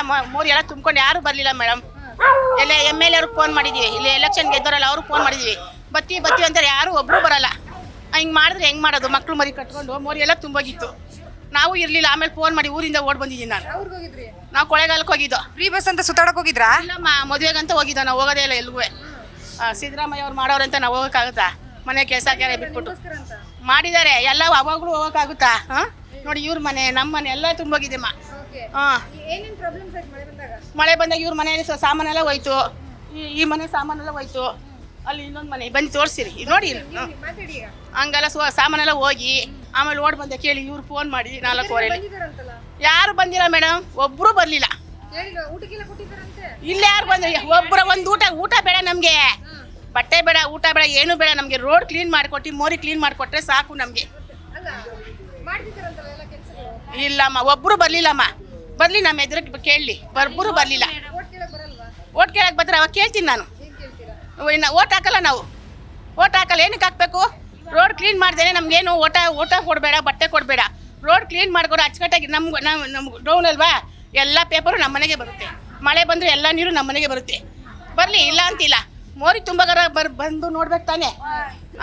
ಮ- ಮೋರಿ ಎಲ್ಲ ತುಂಬ್ಕೊಂಡು ಯಾರು ಬರಲಿಲ್ಲ ಮೇಡಮ್. ಎಲ್ಲ ಎಂ ಎಲ್ ಅವ್ರಿಗೆ ಫೋನ್ ಮಾಡಿದ್ವಿ. ಇಲ್ಲಿ ಎಲೆಕ್ಷನ್ ಗೆದ್ದವರಲ್ಲ ಅವ್ರಿಗೆ ಫೋನ್ ಮಾಡಿದ್ವಿ. ಬತ್ತಿ ಬತ್ತಿ ಅಂತಾರೆ ಯಾರು ಒಬ್ರು ಬರಲ್ಲ. ಹಿಂಗೆ ಮಾಡಿದ್ರೆ ಹೆಂಗೆ ಮಾಡೋದು? ಮಕ್ಳು ಮರಿ ಕಟ್ಕೊಂಡು ಮೋರಿ ಎಲ್ಲ ತುಂಬೋಗಿತ್ತು. ನಾವು ಇರಲಿಲ್ಲ ಆಮೇಲೆ ಫೋನ್ ಮಾಡಿ ಊರಿಂದ ಓಡ್ ಬಂದಿದ್ದೀನಿ ನಾನು. ನಾವು ಕೊಳೆಗಾಲಕ್ಕೆ ಹೋಗಿದ್ದು. ಫ್ರೀ ಬಸ್ ಅಂತ ಸುತ್ತಾಡಕ್ಕೆ ಹೋಗಿದ್ರಾ? ಇಲ್ಲಮ್ಮ ಮದುವೆಗಂತ ಹೋಗಿದ್ದೋ ನಾವು ಹೋಗೋದೇ ಇಲ್ಲ ಎಲ್ಗೂ ಸಿದ್ದರಾಮಯ್ಯ ಅವ್ರು ಮಾಡೋರಂತ ನಾವು ಹೋಗೋಕ್ಕಾಗುತ್ತಾ? ಮನೆ ಕೆಲಸ ಕೆರೆ ಬಿಟ್ಬಿಟ್ಟು. ಮಾಡಿದ್ದಾರೆ ಎಲ್ಲ ಅವಾಗಲೂ ಹೋಗೋಕ್ಕಾಗುತ್ತಾ? ಹಾಂ? ನೋಡಿ ಇವ್ರ ಮನೆ ನಮ್ಮ ಮನೆ ಎಲ್ಲ ತುಂಬೋಗಿದ್ದೆಮ್ಮ ಮಳೆ ಬಂದಾಗ? ಇವ್ರ ಮನೆಯಲ್ಲಿ ಸಾಮಾನೆಲ್ಲ ಹೋಯ್ತು. ಈ- ಮನೆ ಮನೆ ಸಾಮಾನೆಲ್ಲ ಹೋಯ್ತು. ಅಲ್ಲಿ ಇನ್ನೊಂದು ಮನೆ. ಬಂದು ತೋರಿಸಿರಿ. ನೋಡಿ ಹಂಗೆಲ್ಲ ಸೊ ಸಾಮಾನೆಲ್ಲ ಹೋಗಿ ಆಮೇಲೆ ಓಡ್ ಬಂದೆ. ಕೇಳಿ ಇವ್ರು ಫೋನ್ ಮಾಡಿ ನಾಲ್ಕೂವರೆ ಯಾರು ಬಂದಿಲ್ಲ ಮೇಡಮ್ ಒಬ್ರು ಬರಲಿಲ್ಲ. ಇಲ್ಲ ಯಾರು ಬಂದ ಒಬ್ಬರ ಒಂದು ಊಟ ಊಟ ಬೇಡ ನಮಗೆ. ಬಟ್ಟೆ ಬೇಡ ಊಟ ಬೇಡ ಏನು ಬೇಡ. ನಮಗೆ ರೋಡ್ ಕ್ಲೀನ್ ಮಾಡಿಕೊಟ್ಟು ಮೋರಿ ಕ್ಲೀನ್ ಮಾಡಿಕೊಟ್ರೆ ಸಾಕು ನಮಗೆ. ಇಲ್ಲಮ್ಮ ಒಬ್ಬರು ಬರಲಿಲ್ಲಮ್ಮ. ಬರಲಿ ನಮ್ಮ ಎದುರಿಗೆ ಕೇಳಲಿ. ಬರ್ಬೂರು ಬರಲಿಲ್ಲ. ಓಟ್ ಕೇಳಕ್ಕೆ ಬಂದ್ರೆ ಅವಾಗ ಕೇಳ್ತೀನಿ ನಾನು. ಇನ್ನು ಓಟ್ ಹಾಕಲ್ಲ ನಾವು. ಓಟ್ ಹಾಕಲ್ಲ, ಏನಕ್ಕೆ ಹಾಕ್ಬೇಕು? ರೋಡ್ ಕ್ಲೀನ್ ಮಾಡ್ದೇನೆ ನಮ್ಗೇನು, ಓಟ ಓಟ ಕೊಡಬೇಡ, ಬಟ್ಟೆ ಕೊಡಬೇಡ. ರೋಡ್ ಕ್ಲೀನ್ ಮಾಡ್ಕೊಡು ಅಚ್ಚುಕಟ್ಟಾಗಿ ನಮ್ಗೆ ನಮ್ಮ ನಮ್ಗೆ ಡೌನ್ ಅಲ್ವಾ? ಎಲ್ಲ ಪೇಪರು ನಮ್ಮ ಮನೆಗೆ ಬರುತ್ತೆ. ಮಳೆ ಬಂದರೆ ಎಲ್ಲ ನೀರು ನಮ್ಮ ಮನೆಗೆ ಬರುತ್ತೆ. ಬರಲಿ, ಇಲ್ಲ ಅಂತಿಲ್ಲ. ಮೋರಿ ತುಂಬಗರ ಬರ್ ಬಂದು ನೋಡ್ಬೇಕು ತಾನೆ.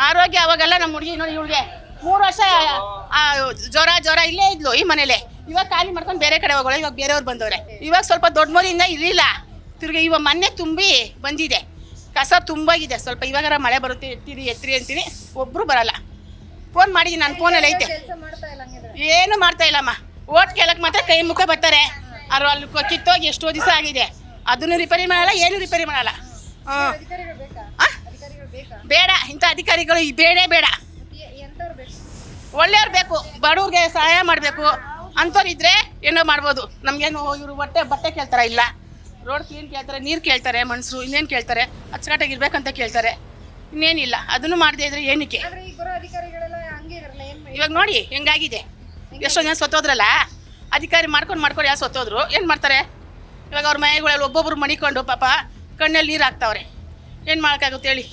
ಆರೋಗ್ಯ ಅವಾಗೆಲ್ಲ ನಮ್ಮ ಹುಡುಗಿ ನೋಡಿ ಇವಳಿಗೆ. ಮೂರು ವರ್ಷ ಜ್ವರ ಜ್ವರ ಇಲ್ಲೇ ಇದ್ಲು ಈ ಮನೇಲೆ. ಇವಾಗ ಖಾಲಿ ಮಾಡ್ಕೊಂಡು ಬೇರೆ ಕಡೆ ಹೋಗೋಳ ಇವಾಗ ಬೇರೆಯವ್ರು ಬಂದವ್ರೆ. ಇವಾಗ ಸ್ವಲ್ಪ ದೊಡ್ಡ ಮೋರಿಯಿಂದ ಇರಲಿಲ್ಲ. ತಿರ್ಗಿ ಇವಾಗ ಮೊನ್ನೆ ತುಂಬಿ ಬಂದಿದೆ. ಕಸ ತುಂಬಾಗಿದೆ ಸ್ವಲ್ಪ ಇವಾಗಾರ ಮಳೆ ಬರುತ್ತೆ, ಎತ್ತಿರಿ ಎತ್ತಿರಿ ಅಂತೀನಿ. ಒಬ್ಬರು ಬರಲ್ಲ. ಫೋನ್ ಮಾಡಿದ್ದೀನಿ ನಾನು ಫೋನಲ್ಲಿ ಐತೆ. ಏನು ಮಾಡ್ತಾ ಇಲ್ಲಮ್ಮ. ಓಟ್ ಕೇಳಕ್ ಮಾತ್ರ ಕೈ ಮುಖ ಬರ್ತಾರೆ. ಅವ್ರು ಅಲ್ಲಿ ಕಿತ್ತೋಗಿ ಎಷ್ಟೋ ದಿವಸ ಆಗಿದೆ. ಅದನ್ನು ರಿಪೇರಿ ಮಾಡಲ್ಲ, ಏನು ರಿಪೇರಿ ಮಾಡಲ್ಲ. ಬೇಡ, ಇಂಥ ಅಧಿಕಾರಿಗಳು ಬೇಡೇ ಬೇಡ. ಒಳ್ಳೆಯವ್ರು ಬೇಕು. ಬಡವ್ರಿಗೆ ಸಹಾಯ ಮಾಡಬೇಕು. ಅಂಥವ್ರು ಇದ್ರೆ ಏನೋ ಮಾಡ್ಬೋದು. ನಮಗೇನು ಇವರು ಬಟ್ಟೆ ಬಟ್ಟೆ ಕೇಳ್ತಾರ ಇಲ್ಲ. ರೋಡ್ ಕ್ಲೀನ್ ಕೇಳ್ತಾರೆ ನೀರು ಕೇಳ್ತಾರೆ ಮನುಷ್ಯರು ಇನ್ನೇನು ಕೇಳ್ತಾರೆ ಅಚ್ಚುಕಟ್ಟಾಗಿ ಇರ್ಬೇಕಂತ ಕೇಳ್ತಾರೆ. ಇನ್ನೇನಿಲ್ಲ ಅದನ್ನು ಮಾಡದೇ ಇದ್ರೆ ಏನಕ್ಕೆ? ಇವಾಗ ನೋಡಿ ಹೆಂಗಾಗಿದೆ? ಎಷ್ಟೊಂದು ಜನ ಸೊತ್ತೋದ್ರಲ್ಲ? ಅಧಿಕಾರಿ ಮಾಡ್ಕೊಂಡು ಮಾಡ್ಕೊಂಡು ಯಾರು ಸತ್ತೋದ್ರು? ಏನು ಮಾಡ್ತಾರೆ? ಇವಾಗ ಅವ್ರ ಮನೆಗಳಲ್ಲಿ ಒಬ್ಬೊಬ್ರು ಮಣಿಕೊಂಡು ಪಾಪ ಕಣ್ಣಲ್ಲಿ ನೀರು ಹಾಕ್ತಾವ್ರೆ. ಏನು ಮಾಡೋಕ್ಕಾಗುತ್ತೆ ಹೇಳಿ?